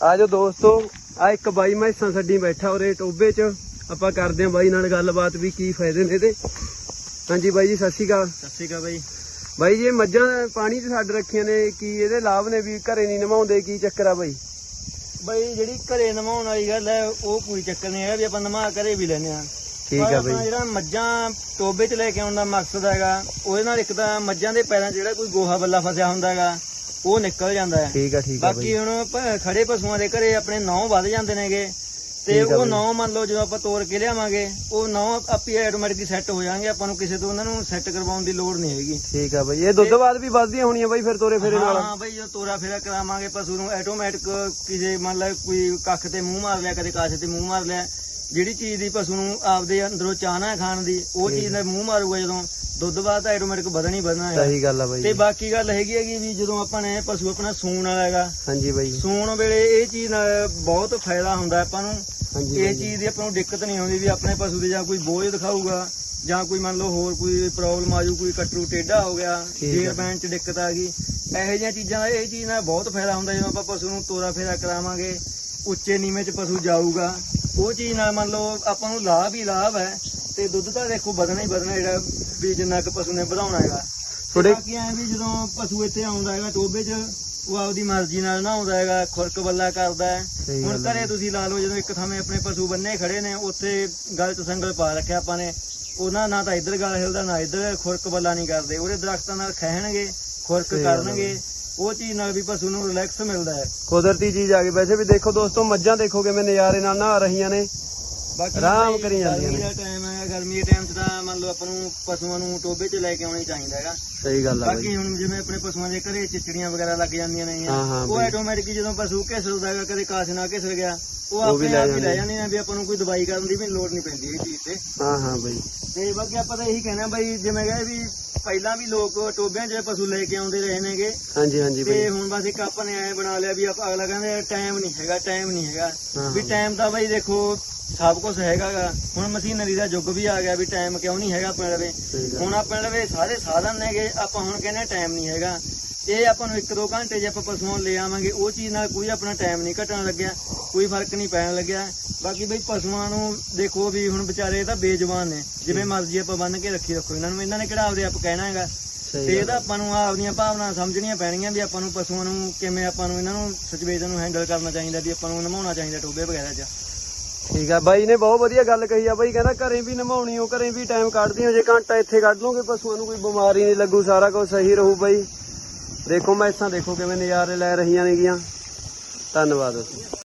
ਆਜੋ ਦੋਸਤੋ ਆ ਇੱਕ ਬਾਈ ਮੈਸਾਂ ਛੱਡੀ ਬੈਠਾ ਉਰੇ ਟੋਬੇ 'ਚ। ਆਪਾਂ ਕਰਦੇ ਆਂ ਬਾਈ ਨਾਲ ਗੱਲਬਾਤ ਵੀ ਕੀ ਫਾਇਦੇ ਨੇ ਇਹਦੇ। ਹਾਂਜੀ ਬਾਈ ਜੀ ਸਤਿ ਸ਼੍ਰੀ ਅਕਾਲ। ਸਤਿ ਸ਼੍ਰੀ ਅਕਾਲ ਬਾਈ। ਬਾਈ ਜੀ ਮੱਝਾਂ ਪਾਣੀ 'ਚ ਛੱਡ ਰੱਖੀਆਂ ਨੇ ਕੀ ਇਹਦੇ ਲਾਭ ਨੇ ਵੀ ਘਰੇ ਨਹੀਂ ਨਮਾਉਂਦੇ ਕੀ ਚੱਕਰ ਆ ਬਾਈ? ਬਾਈ ਜਿਹੜੀ ਘਰੇ ਨਮਾਉਣ ਵਾਲੀ ਗੱਲ ਹੈ ਉਹ ਕੋਈ ਚੱਕਰ ਨਹੀਂ ਹੈਗਾ ਵੀ ਆਪਾਂ ਨਮਾ ਘਰੇ ਵੀ ਲੈਨੇ ਆ ਠੀਕ ਆ ਬਾਈ। ਜਿਹੜਾ ਮੱਝਾਂ ਟੋਬੇ 'ਚ ਲੈ ਕੇ ਆਉਣ ਦਾ ਮਕਸਦ ਹੈਗਾ ਉਹਦੇ ਨਾਲ ਇੱਕ ਤਾਂ ਮੱਝਾਂ ਦੇ ਪੈਰਾਂ 'ਚ ਜਿਹੜਾ ਕੋਈ ਗੋਹਾ ਬੱਲਾ ਫਸਿਆ ਹੁੰਦਾ ਹੈਗਾ ਉਹ ਨਿਕਲ ਜਾਂਦਾ ਹੈ। ਠੀਕ ਆ ਠੀਕ ਆ ਬਾਕੀ ਬਾਈ। ਹੁਣ ਖੜੇ ਪਸ਼ੂਆਂ ਦੇ ਘਰੇ ਆਪਣੇ ਨੌ ਵੱਧ ਜਾਂਦੇ ਨੇਗੇ। ਤੇ ਠੀਕ ਆ ਉਹ ਬਾਈ। ਨੌ ਮੰਨ ਲਓ ਜਦੋਂ ਆਪਾਂ ਤੋੜ ਕੇ ਲਿਆਵਾਂਗੇ ਉਹ ਨੌ ਆਪੇ ਆਟੋਮੈਟਿਕਲੀ ਸੈੱਟ ਹੋ ਜਾਣਗੇ। ਆਪਾਂ ਨੂੰ ਕਿਸੇ ਤੋਂ ਉਹਨਾਂ ਨੂੰ ਸੈੱਟ ਕਰਵਾਉਣ ਦੀ ਲੋੜ ਨਹੀਂ ਹੈਗੀ। ਠੀਕ ਆ ਬਾਈ। ਇਹ ਦੁੱਧ ਬਾਅਦ ਵੀ ਵੱਧਦੀਆਂ ਹੋਣੀਆਂ ਬਾਈ ਫਿਰ ਤੋਰੇ ਫੇਰੇ ਨਾਲ? ਹਾਂ ਬਈ ਜਦੋਂ ਤੋਰਾ ਫੇਰਾ ਕਰਾਵਾਂਗੇ ਪਸ਼ੂ ਨੂੰ ਆਟੋਮੈਟਿਕ ਕਿਸੇ ਮੰਨ ਲਾ ਕੋਈ ਕੱਖ ਤੇ ਮੂੰਹ ਮਾਰ ਲਿਆ ਕਦੇ ਕਾਸੇ ਤੇ ਮੂੰਹ ਮਾਰ ਲਿਆ ਜਿਹੜੀ ਚੀਜ਼ ਦੀ ਪਸ਼ੂ ਨੂੰ ਆਪਦੇ ਅੰਦਰੋਂ ਚਾਹਨਾ ਹੈ ਖਾਣ ਦੀ ਉਹ ਚੀਜ਼ ਨਾਲ ਮੂੰਹ ਮਾਰੂਗਾ ਜਦੋਂ ਦੁੱਧ ਬਾਅਦ ਆਟੋਮੈਟਿਕ ਵਧਣਾ ਹੀ ਵਧਣਾ ਹੈ। ਸਹੀ ਗੱਲ ਆ ਬਾਈ ਤੇ ਬਾਕੀ ਗੱਲ ਹੈਗੀ ਹੈਗੀ ਵੀ ਜਦੋਂ ਆਪਾਂ ਨੇ ਪਸ਼ੂ ਆਪਣਾ ਸੂਣ ਵਾਲਾ ਹੈਗਾ ਹਾਂਜੀ ਬਾਈ। ਸੂਣ ਵੇਲੇ ਇਹ ਚੀਜ਼ ਨਾਲ ਬਹੁਤ ਫਾਇਦਾ ਹੁੰਦਾ ਆਪਾਂ ਨੂੰ। ਹਾਂਜੀ ਇਹ। ਚੀਜ਼ ਦੀ ਆਪਾਂ ਨੂੰ ਦਿੱਕਤ ਨਹੀਂ ਆਉਂਦੀ ਵੀ ਆਪਣੇ ਪਸ਼ੂ ਦੇ ਜਾਂ ਕੋਈ ਬੋਝ ਦਿਖਾਊਗਾ ਜਾਂ ਕੋਈ ਮੰਨ ਲਓ ਹੋਰ ਕੋਈ ਪ੍ਰੋਬਲਮ ਆਜੂ ਕੋਈ ਕਟਰੂ ਟੇਢਾ ਹੋ ਗਿਆ ਜੇਰ। ਬੈਣ ਚ ਦਿੱਕਤ ਆ ਗਈ। ਇਹੋ ਜਿਹੀਆਂ ਚੀਜ਼ਾਂ ਦਾ ਇਹ ਚੀਜ਼ ਨਾਲ ਬਹੁਤ ਫਾਇਦਾ ਹੁੰਦਾ ਜਦੋਂ ਆਪਾਂ ਪਸ਼ੂ ਨੂੰ ਤੋਰਾ ਫੇਰਾ ਕਰਾਵਾਂਗੇ ਉੱਚੇ ਨੀਵੇਂ ਚ ਪਸ਼ੂ ਜਾਊਗਾ। ਉਹ ਚੀਜ਼ ਨਾਲ ਮੰਨ ਲਓ ਆਪਾਂ ਨੂੰ ਲਾਭ ਹੀ ਲਾਭ ਹੈ। ਤੇ ਦੁੱਧ ਤਾਂ ਦੇਖੋ ਵਧਣਾ ਹੀ ਵਧਣਾ ਜਿਹੜਾ ਵੀ ਜਿੰਨਾ ਕੁ ਪਸ਼ੂ ਨੇ ਵਧਾਉਣਾ ਹੈਗਾ। ਥੋੜੇ- ਬਾਕੀ ਐ ਵੀ ਜਦੋਂ ਪਸ਼ੂ ਇੱਥੇ ਆਉਂਦਾ ਹੈਗਾ ਟੋਬੇ 'ਚ ਉਹ ਆਪਦੀ ਮਰਜ਼ੀ ਨਾਲ ਨਹਾਉਂਦਾ ਹੈਗਾ ਖੁਰਕ ਬੱਲਾ ਕਰਦਾ ਹੈ। ਹੁਣ। ਘਰੇ ਤੁਸੀਂ ਲਾ ਲਓ ਜਦੋਂ ਇੱਕ ਥਾਵੇਂ ਆਪਣੇ ਪਸ਼ੂ ਬੰਨੇ ਖੜੇ ਨੇ ਉੱਥੇ ਗਲ 'ਚ ਸੰਗਲ ਪਾ ਰੱਖਿਆ ਆਪਾਂ ਨੇ। ਉਹਨਾਂ ਨਾ ਤਾਂ ਇੱਧਰ ਗਲ ਹਿਲਦਾ ਨਾ ਇੱਧਰ ਖੁਰਕ ਬੱਲਾ ਨਹੀਂ ਕਰਦੇ। ਉਹਦੇ ਦਰਖਤਾਂ ਨਾਲ ਖਹਿਣਗੇ ਖੁਰਕ ਕਰਨਗੇ। ਉਹ ਚੀਜ਼ ਨਾਲ ਵੀ ਪਸ਼ੂ ਨੂੰ ਰਿਲੈਕਸ ਮਿਲਦਾ ਹੈ। ਕੁਦਰਤੀ ਚੀਜ਼ ਆ ਗਈ। ਵੈਸੇ ਵੀ ਦੇਖੋ ਦੋਸਤੋ, ਮੱਝਾਂ ਦੇਖੋ ਕਿਵੇਂ ਨਜ਼ਾਰੇ ਨਾਲ ਨਹਾ ਰਹੀਆਂ ਨੇ। ਬਾਕੀ ਆਰਾਮ ਕਰੀ ਜਾਂਦੀਆਂ ਗਰਮੀ ਨੇ। ਦਾ ਟਾਈਮ ਹੈ ਗਰਮੀ ਦੇ ਟਾਈਮ 'ਚ ਤਾਂ ਮੰਨ ਲਓ ਆਪਾਂ ਨੂੰ ਪਸ਼ੂਆਂ ਨੂੰ ਟੋਬੇ 'ਚ ਲੈ ਕੇ ਆਉਣਾ ਹੀ ਚਾਹੀਦਾ ਹੈਗਾ ਸਹੀ ਗੱਲ ਆ ਬਾਈ ਬਾਕੀ ਹੁਣ ਜਿਵੇਂ ਆਪਣੇ ਪਸ਼ੂਆਂ ਦੇ ਘਰੇ ਚਿਚੜੀਆਂ ਵਗੈਰਾ ਲੱਗ ਜਾਂਦੀਆਂ ਨੇ ਹਾਂ, ਹਾਂ ਉਹ ਬਈ। ਆਟੋਮੈਟਿਕ ਜਦੋਂ ਪਸ਼ੂ ਘਿਸਦਾ ਹੈਗਾ ਕਦੇ ਕਾਸ ਨਾਲ ਘਿਸਰ ਗਿਆ ਉਹ ਉਹ ਵੀ ਆਪਣੇ ਲੈ ਆਪ ਹੀ ਲੈ ਜਾਂਦੇ। ਜਾਂਦੇ ਨੇ ਵੀ ਆਪਾਂ ਨੂੰ ਕੋਈ ਦਵਾਈ ਕਰਨ ਦੀ ਵੀ ਲੋੜ ਨਹੀਂ ਪੈਂਦੀ ਇਹ ਚੀਜ਼ ਤੇ ਹਾਂ ਹਾਂ ਬਾਈ ਤੇ ਬਾਕੀ ਆਪਾਂ ਤਾਂ ਇਹੀ ਕਹਿਣਾ ਬਈ ਜਿਵੇਂ ਕਹੇ ਵੀ ਪਹਿਲਾਂ ਵੀ ਲੋਕ ਟੋਬਿਆਂ 'ਚ ਪਸ਼ੂ ਲੈ ਕੇ ਆਉਂਦੇ ਰਹੇ ਨੇਗੇ ਹਾਂਜੀ ਹਾਂਜੀ ਬਾਈ ਤੇ ਹੁਣ ਬਸ ਇੱਕ ਆਪਾਂ ਨੇ ਐ ਬਣਾ ਲਿਆ ਵੀ ਆਪਾਂ ਅਗਲਾ ਕਹਿੰਦੇ ਟਾਈਮ ਨਹੀਂ ਹੈਗਾ ਟਾਈਮ ਨਹੀਂ ਹੈਗਾ ਹਾਂ, ਵੀ ਹਾਂ। ਟਾਈਮ ਤਾਂ ਬਈ ਦੇਖੋ ਸਭ ਕੁਝ ਹੈਗਾਗਾ। ਹੁਣ ਮਸ਼ੀਨਰੀ ਦਾ ਯੁੱਗ ਵੀ ਆ ਗਿਆ ਵੀ ਟਾਈਮ ਕਿਉਂ ਨਹੀਂ ਹੈਗਾ ਆਪਣੇ ਲਵੇ। ਹੁਣ ਆਪਣੇ ਲਵੇ ਸਾਰੇ ਸਾਧਨ ਨੇਗੇ ਆਪਾਂ ਹੁਣ ਕਹਿੰਦੇ ਟਾਈਮ ਨਹੀਂ ਹੈਗਾ। ਇਹ ਆਪਾਂ ਨੂੰ 1-2 ਘੰਟੇ ਜੇ ਆਪਾਂ ਪਸ਼ੂਆਂ ਲੈ ਆਵਾਂਗੇ ਉਹ ਚੀਜ਼ ਨਾਲ ਕੋਈ ਆਪਣਾ ਟਾਈਮ ਨਹੀਂ ਘਟਣ ਲੱਗਿਆ ਕੋਈ ਫ਼ਰਕ ਨਹੀਂ ਪੈਣ ਲੱਗਿਆ। ਬਾਕੀ ਬਈ ਪਸ਼ੂਆਂ ਨੂੰ ਦੇਖੋ ਵੀ ਹੁਣ ਵਿਚਾਰੇ ਤਾਂ ਬੇਜਵਾਨ ਨੇ। ਜਿਵੇਂ ਮਰਜ਼ੀ ਆਪਾਂ ਬੰਨ ਕੇ ਰੱਖੀ ਰੱਖੋ ਇਹਨਾਂ ਨੂੰ ਇਹਨਾਂ ਨੇ ਕਿਹੜਾ ਆਪਦੇ ਆਪ ਕਹਿਣਾ ਹੈਗਾ। ਤੇ ਇਹਦਾ ਆਪਾਂ ਨੂੰ ਆਪਦੀਆਂ ਭਾਵਨਾ ਸਮਝਣੀਆਂ ਪੈਣਗੀਆਂ ਵੀ ਆਪਾਂ ਨੂੰ ਪਸ਼ੂਆਂ ਨੂੰ ਕਿਵੇਂ ਆਪਾਂ ਨੂੰ ਇਹਨਾਂ ਨੂੰ ਸਿਚੁਏਸ਼ਨ ਨੂੰ ਹੈਂਡਲ ਕਰਨਾ ਚਾਹੀਦਾ ਵੀ ਆਪਾਂ ਨੂੰ ਨਮਾਉਣਾ ਚਾਹੀਦਾ ਟੋਬੇ ਵਗੈਰਾ 'ਚ। ਠੀਕ ਆ, ਬਾਈ ਨੇ ਬਹੁਤ ਵਧੀਆ ਗੱਲ ਕਹੀ ਆ, ਬਾਈ ਕਹਿੰਦਾ ਘਰੇ ਵੀ ਨਮਾਉਣੀ ਹੋ ਘਰੇ ਵੀ ਟਾਈਮ ਕੱਢਦੀ ਹੋ ਜੇ ਘੰਟਾ ਇੱਥੇ ਕੱਢ ਲਓਗੇ ਪਸ਼ੂਆਂ ਨੂੰ ਕੋਈ ਬਿਮਾਰੀ ਨਹੀਂ ਲੱਗੂ, ਸਾਰਾ ਕੁਝ ਸਹੀ ਰਹੂ ਬਾਈ। ਦੇਖੋ ਮੈਸਾਂ ਦੇਖੋ ਕਿਵੇਂ ਨਜ਼ਾਰੇ ਲੈ ਰਹੀਆਂ ਨੇਗੀਆਂ। ਧੰਨਵਾਦ।